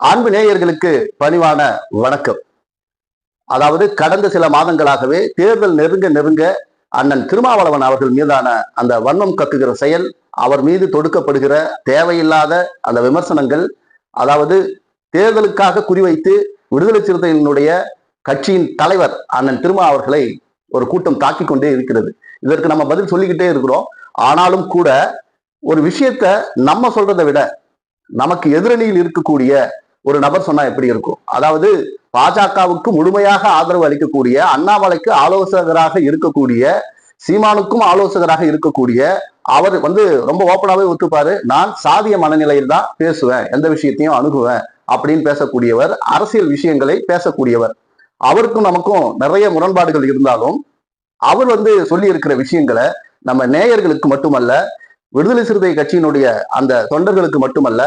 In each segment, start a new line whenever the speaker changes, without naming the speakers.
அன்பு நேயர்களுக்கு பணிவான வணக்கம். அதாவது கடந்த சில மாதங்களாகவே தேர்தல் நெருங்க நெருங்க அண்ணன் திருமாவளவன் அவர்கள் மீதான அந்த வன்மம் கக்குகிற செயல் அவர் மீது தொடுக்கப்படுகிற தேவையில்லாத அந்த விமர்சனங்கள் அதாவது தேர்தலுக்காக குறிவைத்து விடுதலை சிறுத்தைகளினுடைய கட்சியின் தலைவர் அண்ணன் திருமா அவர்களை ஒரு கூட்டம் தாக்கி கொண்டே இருக்கிறது. இதற்கு நம்ம பதில் சொல்லிக்கிட்டே இருக்கிறோம். ஆனாலும் கூட ஒரு விஷயத்த நம்ம சொல்றதை விட நமக்கு எதிரணியில் இருக்கக்கூடிய ஒரு நபர் சொன்னா எப்படி இருக்கும்? அதாவது பாஜகவுக்கு முழுமையாக ஆதரவு அளிக்கக்கூடிய அண்ணாமலைக்கு ஆலோசகராக இருக்கக்கூடிய சீமானுக்கும் ஆலோசகராக இருக்கக்கூடிய அவர் வந்து ரொம்ப ஓப்பனாவே ஒத்துப்பாரு. நான் சாதிய மனநிலையில் தான் பேசுவேன் எந்த விஷயத்தையும் அணுகுவேன் அப்படின்னு பேசக்கூடியவர் அரசியல் விஷயங்களை பேசக்கூடியவர். அவருக்கும் நமக்கும் நிறைய முரண்பாடுகள் இருந்தாலும் அவர் வந்து சொல்லி இருக்கிற விஷயங்களை நம்ம நேயர்களுக்கு மட்டுமல்ல விடுதலை சிறுத்தை கட்சியினுடைய அந்த தொண்டர்களுக்கு மட்டுமல்ல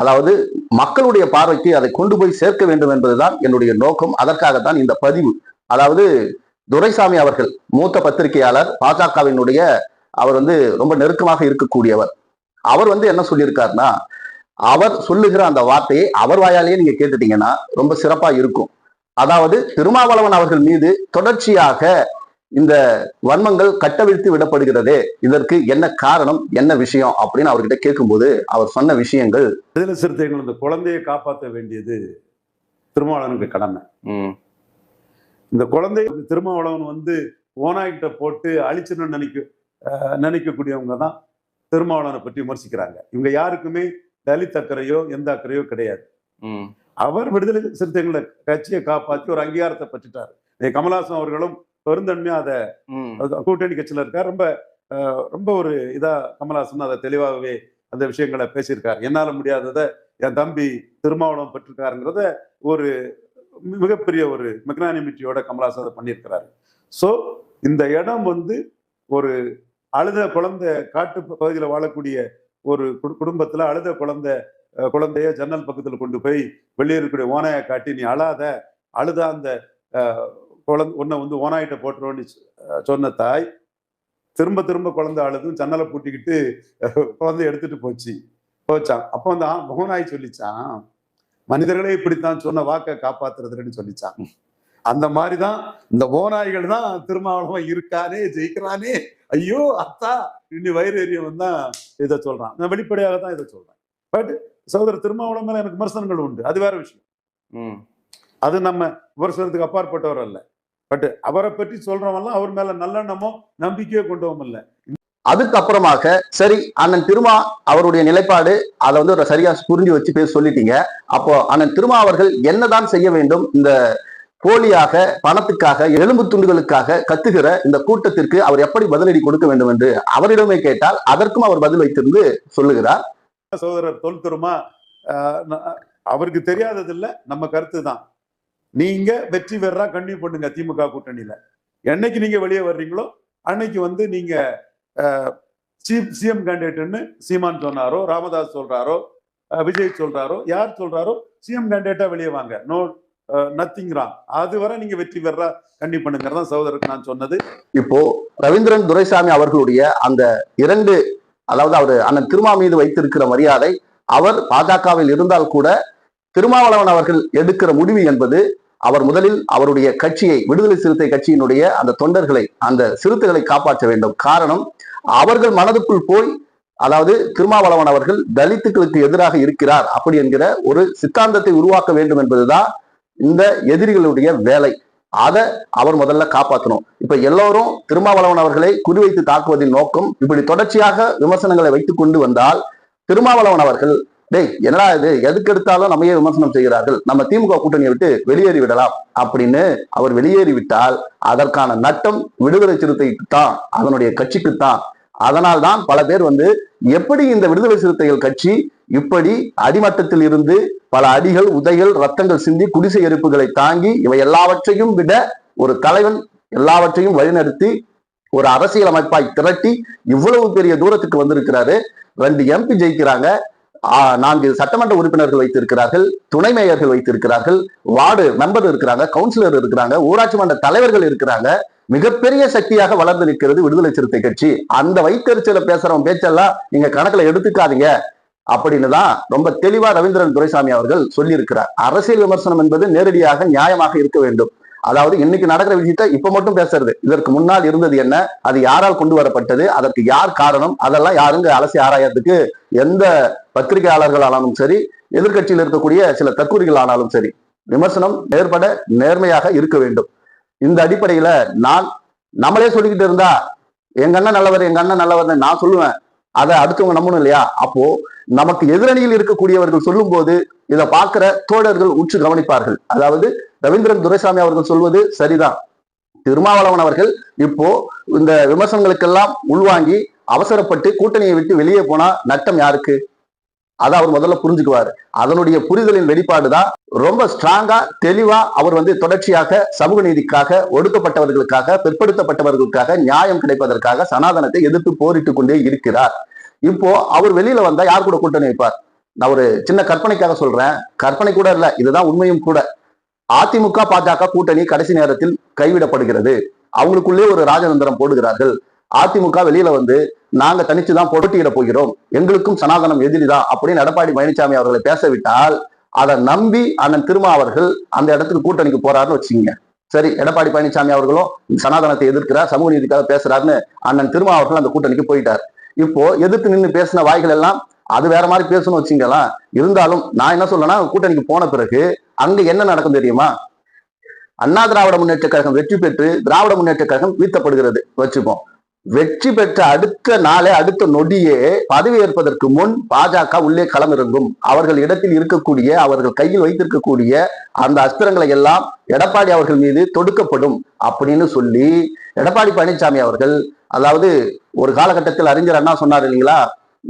அதாவது மக்களுடைய பார்வைக்கு அதை கொண்டு போய் சேர்க்க வேண்டும் என்பதுதான் என்னுடைய நோக்கம். அதற்காகத்தான் இந்த பதிவு. அதாவது துரைசாமி அவர்கள் மூத்த பத்திரிகையாளர் பாஜகவினுடைய அவர் வந்து ரொம்ப நெருக்கமாக இருக்கக்கூடியவர். அவர் வந்து என்ன சொல்லியிருக்காருன்னா அவர் சொல்லுகிற அந்த வார்த்தையை அவர் வாயாலேயே நீங்க கேட்டுட்டீங்கன்னா ரொம்ப சிறப்பா இருக்கும். அதாவது திருமாவளவன் அவர்கள் மீது தொடர்ச்சியாக இந்த வன்மங்கள் கட்டவிழ்த்து விடப்படுகிறதே இதற்கு என்ன காரணம் என்ன விஷயம் அப்படின்னு அவர்கிட்ட கேட்கும்போது அவர் சொன்ன விஷயங்கள்.
விடுதலை சிறுத்தைகள் இந்த குழந்தையை காப்பாற்ற வேண்டியது திருமாவளவனுக்கு கடமை.
ம்.
இந்த குழந்தை திருமாவளவன் வந்து ஓனாய்கிட்ட போட்டு அழிச்சிடணும்னு நினைக்க நினைக்கக்கூடியவங்க தான் திருமாவளவனை பற்றி விமர்சிக்கிறாங்க. இவங்க யாருக்குமே தலித் அக்கறையோ எந்த அக்கறையோ கிடையாது.
ம்.
அவர் விடுதலை சிறுத்தைகளை கட்சியை காப்பாற்றி ஒரு அங்கீகாரத்தை பெற்றுட்டார். கமலஹாசன் அவர்களும் பெருந்தன்மையா அதை கூட்டணி கட்சியில இருக்கார். ரொம்ப ரொம்ப ஒரு இதா கமலஹாசன் அதை தெளிவாகவே அந்த விஷயங்களை பேசியிருக்கார். என்னால முடியாததை என் தம்பி திருமாவளவன் பெற்றிருக்காருங்கிறத ஒரு மிகப்பெரிய ஒரு மெக்னானிமிட்டியோட கமலஹாசன் அதை பண்ணியிருக்கிறாரு. ஸோ இந்த இடம் வந்து ஒரு அழுத குழந்தை காட்டு பகுதியில் வாழக்கூடிய ஒரு குடு- குடும்பத்துல அழுத குழந்தை குழந்தைய ஜன்னல் பக்கத்துல கொண்டு போய் வெளியே இருக்கக்கூடிய ஓனாயை காட்டி நீ அழாத அழுத அந்த குழந்தை உன்னை வந்து ஓனாயிட்ட போட்டுருவோன்னு சொன்ன தாய் திரும்ப திரும்ப குழந்தை அழுதும் ஜன்னலை பூட்டிக்கிட்டு அஹ், குழந்தைய எடுத்துட்டு போச்சு. போச்சான் அப்போ அந்த மோனாய் சொல்லிச்சான் மனிதர்களே இப்படித்தான் சொன்ன வாக்கை காப்பாத்துறதுன்னு சொல்லிச்சான் அந்த மாதிரிதான் இந்த ஓநாய்கள் தான் திருமாவளவன் இருக்கானே ஜெயிக்கிறானே. ஐயோ அத்தா இன்னி வயிறு எரியவன் தான் இதை சொல்றான். நான் வெளிப்படையாக தான் இதை சொல்றேன். பட் சகோதரர் திருமாவளவன் மேல எனக்கு விமர்சனங்கள் உண்டு. அது வேற விஷயம்.
ம்.
அது நம்ம விமர்சனத்துக்கு அப்பாற்பட்டவர் அல்ல. பட் அவரை பற்றி சொல்றவன்லாம் அவர் மேல நல்லெண்ணமோ நம்பிக்கையோ கொண்டவன் இல்ல
அதுக்கப்புறமாக சரி அண்ணன் திருமா அவருடைய நிலைப்பாடு அதை வந்து சரியா புரிஞ்சு வச்சு பேச சொல்லிட்டீங்க. அப்போ அண்ணன் திருமா அவர்கள் என்னதான் செய்ய வேண்டும் இந்த போலியாக பணத்துக்காக எலும்பு துண்டுகளுக்காக கத்துகிற இந்த கூட்டத்திற்கு அவர் எப்படி பதிலடி கொடுக்க வேண்டும் என்று அவரிடமே கேட்டால் அதற்கும் அவர் பதில் வைத்திருந்து சொல்லுகிறார்.
சகோதரர் தொல் திருமா அவருக்கு தெரியாதது இல்ல நம்ம கருத்து தான் நீங்க வெற்றி பெறா கண்டினியூ பண்ணுங்க திமுக கூட்டணியில. என்னைக்கு நீங்க வெளியே வர்றீங்களோ அன்னைக்கு வந்து நீங்க சிஎம் கேண்டிடேட்னு சீமான் சொன்னாரோ ராமதாஸ் சொல்றாரோ விஜய் சொல்றாரோ யார் சொல்றாரோ சிஎம் கேண்டிடேட்டா வெளியே வாங்க. நோ நத்திங் ராங் அது வரை நீங்க வெற்றி பெறா கண்டி பண்ணுங்கிறது சகோதரருக்கு நான் சொன்னது.
இப்போ ரவீந்திரன் துரைசாமி அவர்களுடைய அந்த இரண்டு அதாவது அவர் அண்ணன் திருமா மீது வைத்திருக்கிற மரியாதை அவர் பாஜகவில் இருந்தால் கூட திருமாவளவன் அவர்கள் எடுக்கிற முடிவு என்பது அவர் முதலில் அவருடைய கட்சியை விடுதலை சிறுத்தை கட்சியினுடைய அந்த தொண்டர்களை அந்த சிறுத்தைகளை காப்பாற்ற வேண்டும். காரணம் அவர்கள் மனதுக்குள் போய் அதாவது திருமாவளவன் அவர்கள் தலித்துக்களுக்கு எதிராக இருக்கிறார். அப்படி என்கிற ஒரு சித்தாந்தத்தை உருவாக்க வேண்டும் என்பதுதான் இந்த எதிரிகளுடைய வேலை. அதை அவர் முதல்ல காப்பாற்றணும் இப்ப எல்லோரும் திருமாவளவன் அவர்களை குறிவைத்து தாக்குவதின் நோக்கம் இப்படி தொடர்ச்சியாக விமர்சனங்களை வைத்துக் கொண்டு வந்தால் திருமாவளவன் அவர்கள் டேய் என்னடா இது? எதுக்கு எடுத்தாலும் நம்மையே விமர்சனம் செய்கிறார்கள். நம்ம திமுக கூட்டணியை விட்டு வெளியேறி விடலாம் அப்படின்னு அவர் வெளியேறி விட்டால் அதற்கான நட்டம் விடுதலை சிறுத்தைக்கு தான் அதனுடைய கட்சிக்கு தான் அதனால் தான் பல பேர் வந்து எப்படி இந்த விடுதலை சிறுத்தைகள் கட்சி இப்படி அடிமட்டத்தில் இருந்து பல அடிகள் உதைகள் ரத்தங்கள் சிந்தி குடிசை எரிப்புகளை தாங்கி இவை எல்லாவற்றையும் விட ஒரு தலைவன் எல்லாவற்றையும் வழிநடத்தி ஒரு அரசியல் அமைப்பாய் திரட்டி இவ்வளவு பெரிய தூரத்துக்கு வந்திருக்கிறாரு. ரெண்டு எம்பி ஜெயிக்கிறாங்க. நான்கு சட்டமன்ற உறுப்பினர்கள் வைத்திருக்கிறார்கள் துணை மேயர்கள் வைத்திருக்கிறார்கள் வார்டு மெம்பர் இருக்கிறாங்க கவுன்சிலர் இருக்கிறாங்க ஊராட்சி மன்ற தலைவர்கள் இருக்கிறாங்க. மிகப்பெரிய சக்தியாக வளர்ந்து நிற்கிறது விடுதலை சிறுத்தை கட்சி. அந்த வைத்தறிச்சல பேசுறவன் பேச்செல்லாம் நீங்க கணக்குல எடுத்துக்காதீங்க அப்படின்னு தான் ரொம்ப தெளிவா ரவீந்திரன் துரைசாமி அவர்கள் சொல்லியிருக்கிறார். அரசியல் விமர்சனம் என்பது நேரடியாக நியாயமாக இருக்க வேண்டும். அதாவது இன்னைக்கு நடக்கிற விஷயத்த இப்ப மட்டும் பேசுறது. இதற்கு முன்னால் இருந்தது என்ன? அது யாரால் கொண்டு வரப்பட்டது? அதற்கு யார் காரணம்? அதெல்லாம் யாருங்க அலசி ஆராயறதுக்கு எந்த பத்திரிகையாளர்களானாலும் சரி எதிர்க்கட்சியில் இருக்கக்கூடிய சில தற்கூறிகள் ஆனாலும் சரி விமர்சனம் நேர்பட நேர்மையாக இருக்க வேண்டும். இந்த அடிப்படையில நான் நம்மளே சொல்லிக்கிட்டு இருந்தா எங்க அண்ணன் நல்லவர் எங்க அண்ணன் நல்லவர் நான் சொல்லுவேன். அதை அடுத்தவங்க நம்பணும் இல்லையா? அப்போ நமக்கு எதிரணியில் இருக்கக்கூடியவர்கள் சொல்லும் போது இதை பார்க்கிற தோழர்கள் உற்று கவனிப்பார்கள். அதாவது ரவீந்திரன் துரைசாமி அவர்கள் சொல்வது சரிதான். திருமாவளவன் அவர்கள் இப்போ இந்த விமர்சனங்களுக்கெல்லாம் உள்வாங்கி அவசரப்பட்டு கூட்டணியை விட்டு வெளியே போனா நட்டம் யாருக்கு? அதை அவர் முதல்ல புரிஞ்சுக்குவாரு. அதனுடைய புரிதலின் வெளிப்பாடு தான் ரொம்ப ஸ்ட்ராங்கா தெளிவா அவர் வந்து தொடர்ச்சியாக சமூக நீதிக்காக ஒடுக்கப்பட்டவர்களுக்காக பிற்படுத்தப்பட்டவர்களுக்காக நியாயம் கிடைப்பதற்காக சனாதனத்தை எதிர்த்து போரிட்டுக் கொண்டே இருக்கிறார். இப்போ அவர் வெளியில வந்தா யார் கூட கூட்டணி வைப்பார்? நான் ஒரு சின்ன கற்பனைக்காக சொல்றேன். கற்பனை கூட இல்ல இதுதான் உண்மையும் கூட. அதிமுக பாஜக கூட்டணி கடைசி நேரத்தில் கைவிடப்படுகிறது. அவங்களுக்குள்ளே ஒரு ராஜதந்திரம் போடுகிறார்கள். அதிமுக வெளியில வந்து நாங்க தனிச்சுதான் போட்டியிட போகிறோம். எங்களுக்கும் சனாதனம் எதிரிதான் அப்படின்னு எடப்பாடி பழனிசாமி அவர்களை பேசவிட்டால் அதை நம்பி அண்ணன் திருமா அவர்கள் அந்த இடத்துக்கு கூட்டணிக்கு போறாருன்னு வச்சுங்க சரி எடப்பாடி பழனிசாமி அவர்களும் சனாதனத்தை எதிர்க்கிறார் சமூக நீதிக்காக பேசுறாருன்னு அண்ணன் திருமா அவர்கள் அந்த கூட்டணிக்கு போயிட்டார். இப்போ எதிர்த்து நின்று பேசின வாய்கள் எல்லாம் அது வேற மாதிரி பேசணும் வச்சுங்களா இருந்தாலும் நான் என்ன சொல்றேன்னா கூட்டணிக்கு போன பிறகு அங்க என்ன நடக்கும் தெரியுமா? அண்ணா திராவிட முன்னேற்ற கழகம் வெற்றி பெற்று திராவிட முன்னேற்ற கழகம் வீழ்த்தப்படுகிறது. வச்சுப்போம் வெற்றி பெற்ற அடுத்த நாளே அடுத்த நொடியே பதவி ஏற்பதற்கு முன் பாஜக உள்ளே களமிறங்கும். அவர்கள் இடத்தில் இருக்கக்கூடிய அவர்கள் கையில் வைத்திருக்கக்கூடிய அந்த அஸ்திரங்களை எல்லாம் எடப்பாடி அவர்கள் மீது தொடுக்கப்படும் அப்படின்னு சொல்லி எடப்பாடி பழனிசாமி அவர்கள் அதாவது ஒரு காலகட்டத்தில் அறிஞர் அண்ணா சொன்னார் இல்லைங்களா?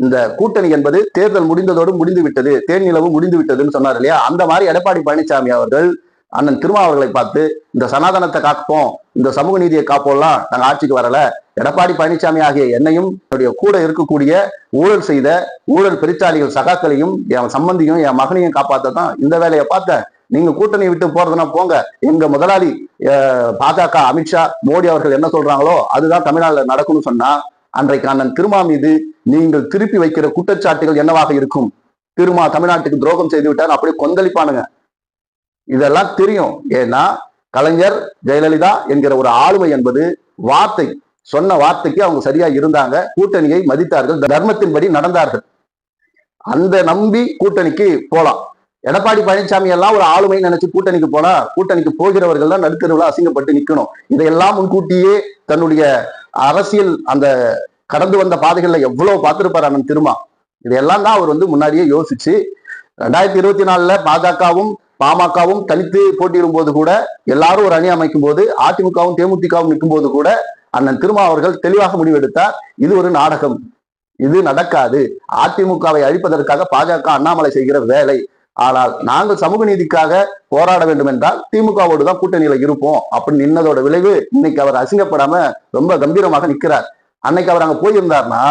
இந்த கூட்டணி என்பது தேர்தல் முடிந்ததோடு முடிந்து விட்டது தேனிலவும் முடிந்து விட்டதுன்னு சொன்னார் இல்லையா? அந்த மாதிரி எடப்பாடி பழனிசாமி அவர்கள் அண்ணன் திருமாவர்களை பார்த்து இந்த சனாதனத்தை காப்போம் இந்த சமூக நீதியை காப்போம்லாம் நாங்கள் ஆட்சிக்கு வரல. எடப்பாடி பழனிசாமி ஆகிய என்னையும் என்னுடைய கூட இருக்கக்கூடிய ஊழல் செய்த ஊழல் பெருச்சாளிகள் சகாக்களையும் என் சம்பந்தியும் என் மகனையும் காப்பாத்த தான் இந்த வேலையை பார்த்தேன். நீங்க கூட்டணி விட்டு போறதுன்னா போங்க. எங்க முதலாளி பாஜக அமித்ஷா மோடி அவர்கள் என்ன சொல்றாங்களோ அதுதான் தமிழ்நாட்டில் நடக்கும்னு சொன்னா அன்றைக்கு அண்ணன் திருமா மீது நீங்கள் திருப்பி வைக்கிற குற்றச்சாட்டுகள் என்னவாக இருக்கும்? திருமா தமிழ்நாட்டுக்கு துரோகம் செய்து விட்டார் அப்படியே கொந்தளிப்பானுங்க. இதெல்லாம் தெரியும். ஏன்னா கலைஞர் ஜெயலலிதா என்கிற ஒரு ஆளுமை என்பது வார்த்தை சொன்ன வார்த்தைக்கு அவங்க சரியா இருந்தாங்க. கூட்டணியை மதித்தார்கள் தர்மத்தின்படி நடந்தார்கள். அந்த நம்பி கூட்டணிக்கு போலாம். எடப்பாடி பழனிசாமி எல்லாம் ஒரு ஆளுமை நினைச்சு கூட்டணிக்கு போனா கூட்டணிக்கு போகிறவர்கள் தான் நடுத்தருவில் அசிங்கப்பட்டு நிக்கணும். இதையெல்லாம் முன்கூட்டியே தன்னுடைய அரசியல் அந்த கடந்து வந்த பாதைகள்ல எவ்வளவு பார்த்திருப்பார் அண்ணன் திருமா இதெல்லாம் தான் அவர் வந்து முன்னாடியே யோசிச்சு ரெண்டாயிரத்தி இருபத்தி நாலுல பாஜகவும் பாமகவும் தனித்து போட்டியிடும் போது கூட எல்லாரும் ஒரு அணி அமைக்கும் போது அதிமுகவும் தேமுதிகவும் நிற்கும் போது கூட அண்ணன் திருமா அவர்கள் தெளிவாக முடிவெடுத்தார் இது ஒரு நாடகம். இது நடக்காது. அதிமுகவை அழிப்பதற்காக பாஜக அண்ணாமலை செய்கிற வேலை. ஆனால் நாங்கள் சமூக நீதிக்காக போராட வேண்டும் என்றால் திமுகவோடு தான் கூட்டணியில இருப்போம் அப்படின்னு நின்னதோட விளைவு இன்னைக்கு அவர் அசிங்கப்படாம ரொம்ப கம்பீரமாக நிற்கிறார் அன்னைக்கு அவர் அங்க போயிருந்தார்னா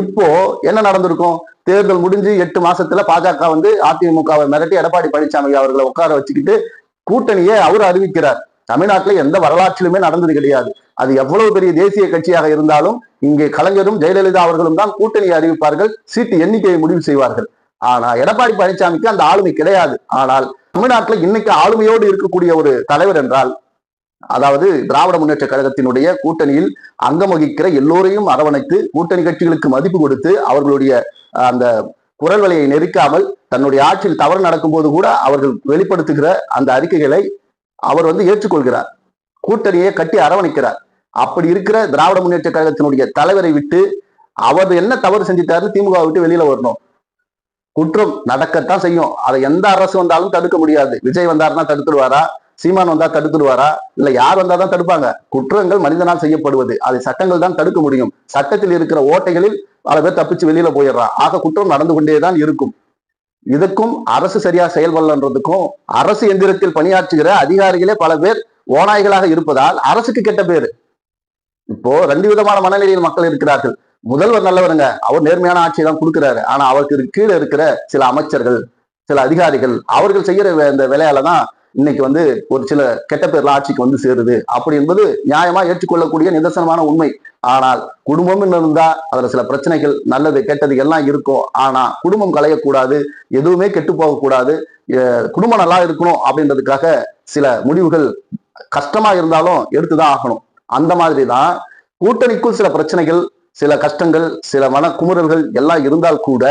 இப்போ என்ன நடந்திருக்கும்? தேர்தல் முடிஞ்சு எட்டு மாசத்துல பாஜக வந்து அதிமுகவை மிரட்டி எடப்பாடி பழனிசாமி அவர்களை உட்கார வச்சுக்கிட்டு கூட்டணியை அவர் அறிவிக்கிறார். தமிழ்நாட்டில் எந்த வரலாற்றிலுமே நடந்தது கிடையாது. அது எவ்வளவு பெரிய தேசிய கட்சியாக இருந்தாலும் இங்கே கலைஞரும் ஜெயலலிதா அவர்களும் தான் கூட்டணியை அறிவிப்பார்கள். சீட்டு எண்ணிக்கையை முடிவு செய்வார்கள். ஆனா எடப்பாடி பழனிசாமிக்கு அந்த ஆளுமை கிடையாது. ஆனால் தமிழ்நாட்டில் இன்னைக்கு ஆளுமையோடு இருக்கக்கூடிய ஒரு தலைவர் என்றால் அதாவது திராவிட முன்னேற்ற கழகத்தினுடைய கூட்டணியில் அங்கம் வகிக்கிற எல்லோரையும் அரவணைத்து கூட்டணி கட்சிகளுக்கு மதிப்பு கொடுத்து அவர்களுடைய அந்த குரல் வலையை நெருக்காமல் தன்னுடைய ஆட்சியில் தவறு நடக்கும்போது கூட அவர்கள் வெளிப்படுத்துகிற அந்த அறிக்கைகளை அவர் வந்து ஏற்றுக்கொள்கிறார். கூட்டணியை கட்டி அரவணைக்கிறார். அப்படி இருக்கிற திராவிட முன்னேற்ற கழகத்தினுடைய தலைவரை விட்டு அவர் என்ன தவறு செஞ்சிட்டாரு திமுக விட்டு வெளியில வரணும். குற்றம் நடக்கத்தான் செய்யும். அதை எந்த அரசு வந்தாலும் தடுக்க முடியாது. விஜய் வந்தாருன்னா தடுத்துடுவாரா? சீமான் வந்தா தடுத்துடுவாரா? இல்ல யார் வந்தா தான் தடுப்பாங்க? குற்றங்கள் மனிதனால் செய்யப்படுவது. அதை சட்டங்கள் தான் தடுக்க முடியும். சட்டத்தில் இருக்கிற ஓட்டைகளில் பல பேர் தப்பிச்சு வெளியில போயிடுறான். ஆக குற்றம் நடந்து கொண்டே தான் இருக்கும். இதுக்கும் அரசு சரியா செயல்படலன்றதுக்கும் அரசு எந்திரத்தில் பணியாற்றுகிற அதிகாரிகளே பல பேர் ஓநாய்களாக இருப்பதால் அரசுக்கு கெட்ட பேரு. இப்போ ரெண்டு விதமான மனநிலையில் மக்கள் இருக்கிறார்கள். முதல்வர் நல்லவருங்க. அவர் நேர்மையான ஆட்சியை தான் கொடுக்குறாரு. ஆனா அவருக்கு கீழே இருக்கிற சில அமைச்சர்கள் சில அதிகாரிகள் அவர்கள் செய்யற வே- இந்த வேலையால தான் இன்னைக்கு வந்து ஒரு சில கெட்ட பேர்ல ஆட்சிக்கு வந்து சேருது. அப்படி என்பது நியாயமா ஏற்றுக்கொள்ளக்கூடிய நிதர்சனமான உண்மை. ஆனால் குடும்பம்னு இருந்தா அதுல சில பிரச்சனைகள் நல்லது கெட்டது எல்லாம் இருக்கும். ஆனா குடும்பம் கலையக்கூடாது எதுவுமே கெட்டு போகக்கூடாது குடும்பம் நல்லா இருக்கணும் அப்படின்றதுக்காக சில முடிவுகள் கஷ்டமா இருந்தாலும் எடுத்துதான் ஆகணும். அந்த மாதிரி தான் கூட்டணிக்குள் சில பிரச்சனைகள் சில கஷ்டங்கள் சில மன குமுறல்கள் எல்லாம் இருந்தால் கூட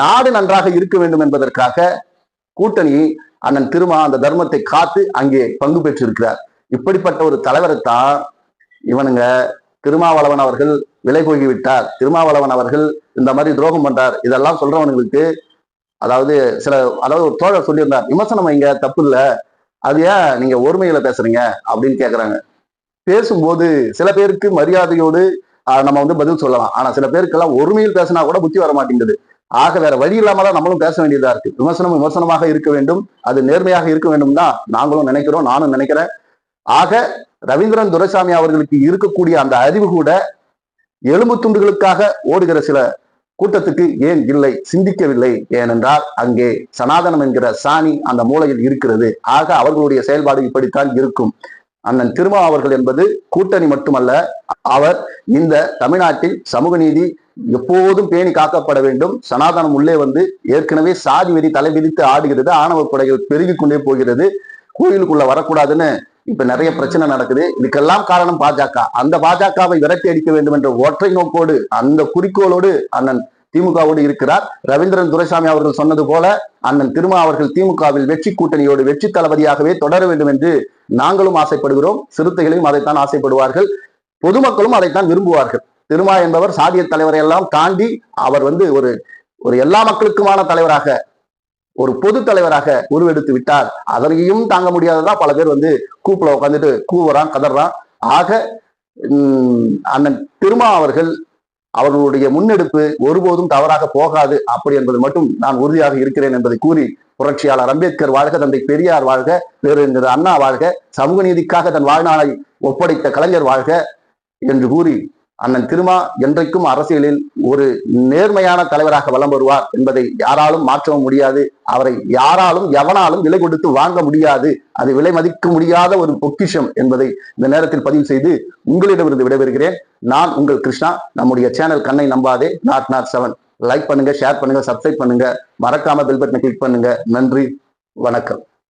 நாடு நன்றாக இருக்க வேண்டும் என்பதற்காக கூட்டணி அண்ணன் திருமா அந்த தர்மத்தை காத்து அங்கே பங்கு பெற்றிருக்கிறார். இப்படிப்பட்ட ஒரு தலைவரைத்தான் இவனுங்க திருமாவளவன் அவர்கள் விலை போகிவிட்டார். திருமாவளவன் அவர்கள் இந்த மாதிரி துரோகம் பண்றார். இதெல்லாம் சொல்றவனுங்களுக்கு அதாவது சில அதாவது ஒரு தோழர் சொல்லியிருந்தார் விமர்சனம் வைங்க தப்பு இல்லை. அது ஏன் நீங்க ஒருமையில பேசுறீங்க? அப்படின்னு கேக்குறாங்க. பேசும்போது சில பேருக்கு மரியாதையோடு நம்ம வந்து பதில் சொல்லலாம். ஆனா சில பேருக்கெல்லாம் ஒருமையில் பேசினா கூட புத்தி வர மாட்டேங்குது. ஆக வேற வழி இல்லாம தான் நம்மளும் பேச வேண்டியதா இருக்கு. விமர்சனம் விமர்சனமாக இருக்க வேண்டும். அது நேர்மையாக இருக்க வேண்டும் தான் நாங்களும் நினைக்கிறோம் நானும் நினைக்கிறேன். ஆக ரவீந்திரன் துரைசாமி அவர்களுக்கு இருக்கக்கூடிய அந்த அறிவு கூட எலும்பு துண்டுகளுக்காக ஓடுகிற சில கூட்டத்துக்கு ஏன் இல்லை சிந்திக்கவில்லை. ஏனென்றால் அங்கே சனாதனம் என்கிற சாணி அந்த மூலையில் இருக்கிறது. ஆக அவர்களுடைய செயல்பாடு இப்படித்தான் இருக்கும். அண்ணன் திருமா அவர்கள் என்பது கூட்டணி மட்டுமல்ல அவர் இந்த தமிழ்நாட்டில் சமூக நீதி எப்போதும் பேணி காக்கப்பட வேண்டும். சனாதனம் உள்ளே வந்து ஏற்கனவே சாதி விதி தலை விதித்து ஆடுகிறது. ஆணவ கொடைகள் பெருகி கொண்டே போகிறது. கோயிலுக்குள்ள வரக்கூடாதுன்னு இப்ப நிறைய பிரச்சனை நடக்குது. இதுக்கெல்லாம் காரணம் பாஜக. அந்த பாஜகவை விரட்டி அடிக்க வேண்டும் என்ற ஒற்றை நோக்கோடு அந்த குறிக்கோளோடு அண்ணன் திமுகவோடு இருக்கிறார். ரவீந்திரன் துரைசாமி அவர்கள் சொன்னது போல அண்ணன் திருமா அவர்கள் திமுகவில் வெற்றி கூட்டணியோடு வெற்றி தளபதியாகவே தொடர வேண்டும் என்று நாங்களும் ஆசைப்படுகிறோம். சிறுத்தைகளையும் அதைத்தான் ஆசைப்படுவார்கள். பொதுமக்களும் அதைத்தான் விரும்புவார்கள். திருமா என்பவர் சாதிய தலைவரை எல்லாம் தாண்டி அவர் வந்து ஒரு ஒரு எல்லா மக்களுக்குமான தலைவராக ஒரு பொது தலைவராக உருவெடுத்து விட்டார். அதனையும் தாங்க முடியாததா பல பேர் வந்து கூப்பிட உட்காந்துட்டு கூவுறான் கதறான். ஆக அண்ணன் திருமா அவர்கள் அவர்களுடைய முன்னெடுப்பு ஒருபோதும் தவறாக போகாது. அப்படி என்பது மட்டும் நான் உறுதியாக இருக்கிறேன் என்பதை கூறி புரட்சியாளர் அம்பேத்கர் வாழ்க தந்தை பெரியார் வாழ்க பேரறிஞர் அண்ணா வாழ்க சமூக நீதிக்காக தன் வாழ்நாளை ஒப்படைத்த கலைஞர் வாழ்க என்று கூறி அண்ணன் திருமா என்றைக்கும் அரசியலில் ஒரு நேர்மையான தலைவராக வலம் வருவார் என்பதை யாராலும் மாற்றவும் முடியாது. அவரை யாராலும் எவனாலும் விலை கொடுத்து வாங்க முடியாது. அது விலை மதிக்க முடியாத ஒரு பொக்கிஷம் என்பதை இந்த நேரத்தில் பதிவு செய்து உங்களிடமிருந்து விடைபெறுகிறேன். நான் உங்கள் கிருஷ்ணா. நம்முடைய சேனல் கண்ணை நம்பாதே. Not not seven. லைக் பண்ணுங்க ஷேர் பண்ணுங்க சப்ஸ்கிரைப் பண்ணுங்க. மறக்காம பெல் பட்டனை கிளிக் பண்ணுங்க. நன்றி. வணக்கம்.